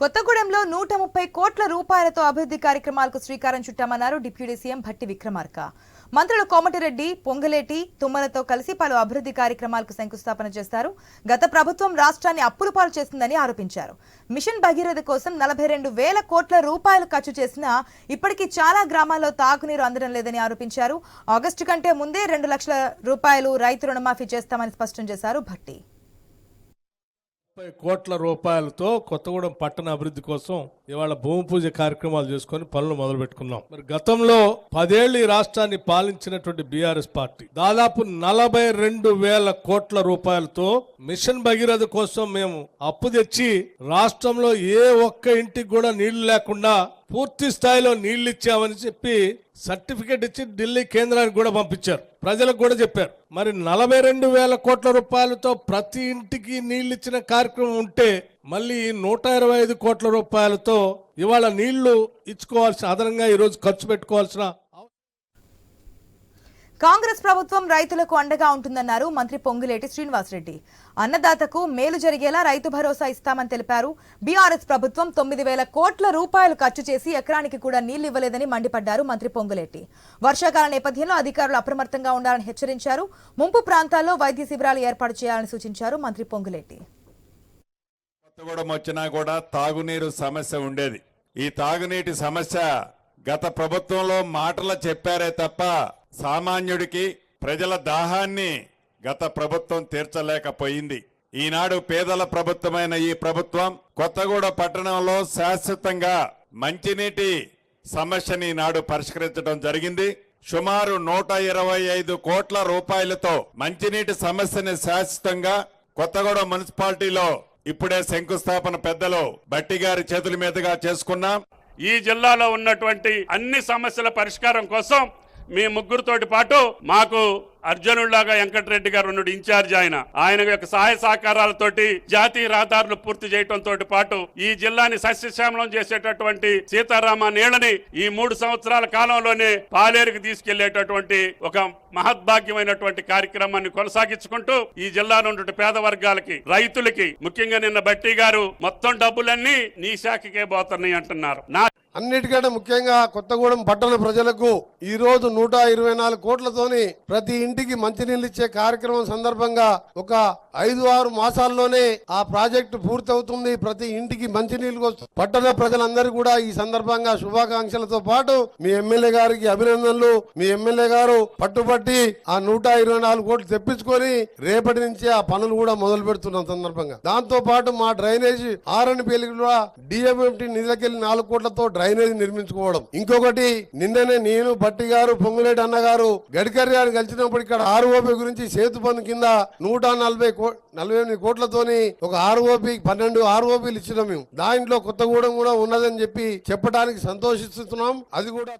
కొత్తగూడెంలో నూట ముప్పై కోట్ల రూపాయలతో అభివృద్ధి కార్యక్రమాలకు శ్రీకారం చుట్టామన్నారు డిప్యూటీ సీఎం భట్టి విక్రమార్క. మంత్రులు కోమటిరెడ్డి పొంగలేటి తుమ్మలతో కలిసి పలు అభివృద్ధి కార్యక్రమాలకు శంకుస్థాపన చేస్తారు. గత ప్రభుత్వం రాష్ట్రాన్ని అప్పుల పాలు చేసిందని ఆరోపించారు. మిషన్ భగీరథ కోసం నలభై రెండు వేల కోట్ల రూపాయలు ఖర్చు చేసినా ఇప్పటికీ చాలా గ్రామాల్లో తాగునీరు అందడం లేదని ఆరోపించారు. ఆగస్టు కంటే ముందే రెండు లక్షల రూపాయలు రైతు రుణమాఫీ చేస్తామని స్పష్టం చేశారు భట్టి. ముప్పై కోట్ల రూపాయలతో కొత్తగూడెం పట్టణ అభివృద్ధి కోసం ఇవాళ భూమి పూజ కార్యక్రమాలు చేసుకొని పనులు మొదలు పెట్టుకున్నాం మరి గతంలో పదేళ్ళు ఈ రాష్ట్రాన్ని పాలించినటువంటి బీఆర్ఎస్ పార్టీ దాదాపు నలభై రెండు వేల కోట్ల రూపాయలతో మిషన్ భగీరథ కోసం మేము అప్పు తెచ్చి రాష్ట్రంలో ఏ ఒక్క ఇంటికి కూడా నీళ్ళు లేకుండా పూర్తి స్థాయిలో నీళ్ళు ఇచ్చామని చెప్పి సర్టిఫికెట్ ఇచ్చి ఢిల్లీ కేంద్రానికి కూడా పంపించారు. ప్రజలకు కూడా చెప్పారు. మరి నలభై రెండు వేల కోట్ల రూపాయలతో ప్రతి ఇంటికి నీళ్ళు ఇచ్చిన కార్యక్రమం ఉంటే మళ్ళీ నూట ఇరవై ఐదు కోట్ల రూపాయలతో ఇవాళ నీళ్ళు ఇచ్చుకోవాల్సిన అదనంగా ఈరోజు ఖర్చు పెట్టుకోవాల్సిన కాంగ్రెస్ ప్రభుత్వం రైతులకు అండగా ఉంటుందన్నారు మంత్రి పొంగులేటి శ్రీనివాసరెడ్డి. అన్నదాతకు మేలు జరిగేలా రైతు భరోసా ఇస్తామని తెలిపారు. బీఆర్ఎస్ ప్రభుత్వం తొమ్మిది వేల కోట్ల రూపాయలు ఖర్చు చేసి ఎకరానికి కూడా నీళ్ళు ఇవ్వలేదని మండిపడ్డారు మంత్రి పొంగులేటి. వర్షాకాల నేపథ్యంలో అధికారులు అప్రమత్తంగా ఉండాలని హెచ్చరించారు. ముంపు ప్రాంతాల్లో వైద్య శిబిరాలు ఏర్పాటు చేయాలని సూచించారు మంత్రి పొంగులేటి. కొత్తగూడెం వచ్చినా కూడా తాగునీరు సమస్య ఉండేది. ఈ తాగునీటి సమస్య గత ప్రభుత్వంలో మాటలు చెప్పారే తప్ప సామాన్యుడికి ప్రజల దాహాన్ని గత ప్రభుత్వం తీర్చలేకపోయింది. ఈనాడు పేదల ప్రభుత్వమైన ఈ ప్రభుత్వం కొత్తగూడ పట్టణంలో శాశ్వతంగా మంచినీటి సమస్యని నాడు పరిష్కరించడం జరిగింది. సుమారు నూట ఇరవై ఐదు కోట్ల రూపాయలతో మంచినీటి సమస్యని శాశ్వతంగా కొత్తగూడ మున్సిపాలిటీలో ఇప్పుడే శంకుస్థాపన పెద్దలు బట్టి గారి చేతుల మీదుగా చేసుకున్నాం. ఈ జిల్లాలో ఉన్నటువంటి అన్ని సమస్యల పరిష్కారం కోసం మీ ముగ్గురుతోటి పాటు మాకు అర్జునుడిలాగా వెంకటరెడ్డి గారు ఉన్నాడు ఇన్ఛార్జ్ ఆయన. ఆయన యొక్క సహాయ సహకారాలతోటి జాతీయ రహదారులు పూర్తి చేయడంతో పాటు ఈ జిల్లాని సస్యశ్యామలం చేసేటటువంటి సీతారామ నీళ్ళని ఈ మూడు సంవత్సరాల కాలంలోనే పాలేరుకి తీసుకెళ్ళేటటువంటి ఒక మహద్భాగ్యమైనటువంటి కార్యక్రమాన్ని కొనసాగించుకుంటూ ఈ జిల్లాలో ఉన్న పేద వర్గాలకి రైతులకి ముఖ్యంగా నిన్న బట్టి గారు మొత్తం డబ్బులన్నీ నీ శాఖకే పోతున్నాయి అంటున్నారు. నా అన్నిటికంటే ముఖ్యంగా కొత్తగూడెం పట్టణ ప్రజలకు ఈ రోజు నూట ఇరవై నాలుగు కోట్లతోని ప్రతి ఇంటికి మంచినీళ్ళు ఇచ్చే కార్యక్రమం సందర్భంగా ఒక ఐదు ఆరు మాసాల్లోనే ఆ ప్రాజెక్టు పూర్తవుతుంది. ప్రతి ఇంటికి మంచినీళ్ళు వస్తు- పట్టణ ప్రజలందరూ కూడా ఈ సందర్భంగా శుభాకాంక్షలతో పాటు మీ ఎమ్మెల్యే గారికి అభినందనలు. మీ ఎమ్మెల్యే గారు పట్టుబట్టి ఆ నూట ఇరవై నాలుగు కోట్లు తెప్పించుకొని రేపటి నుంచి ఆ పనులు కూడా మొదలు పెడుతున్నాం సందర్భంగా. దాంతో పాటు మా డ్రైనేజీ ఆరని పేలికి కూడా డిఎంఎంటీ నిధులకెళ్ళి నాలుగు కోట్లతో డ్రై నిర్మించుకోవడం. ఇంకొకటి నిన్ననే నేను భట్టి గారు పొంగులేటి అన్న గారు గడ్కరీ గారు కలిసినప్పుడు ఇక్కడ ఆర్ఓపి గురించి సేతు పన్ను కింద నూట నలభై నలభై ఎనిమిది కోట్లతోని ఒక ఆర్ఓపి పన్నెండు ఆర్ఓపీలు ఇచ్చినాం మేము. దాంట్లో కొత్తగూడెం కూడా ఉన్నదని చెప్పి చెప్పడానికి సంతోషిస్తున్నాం. అది కూడా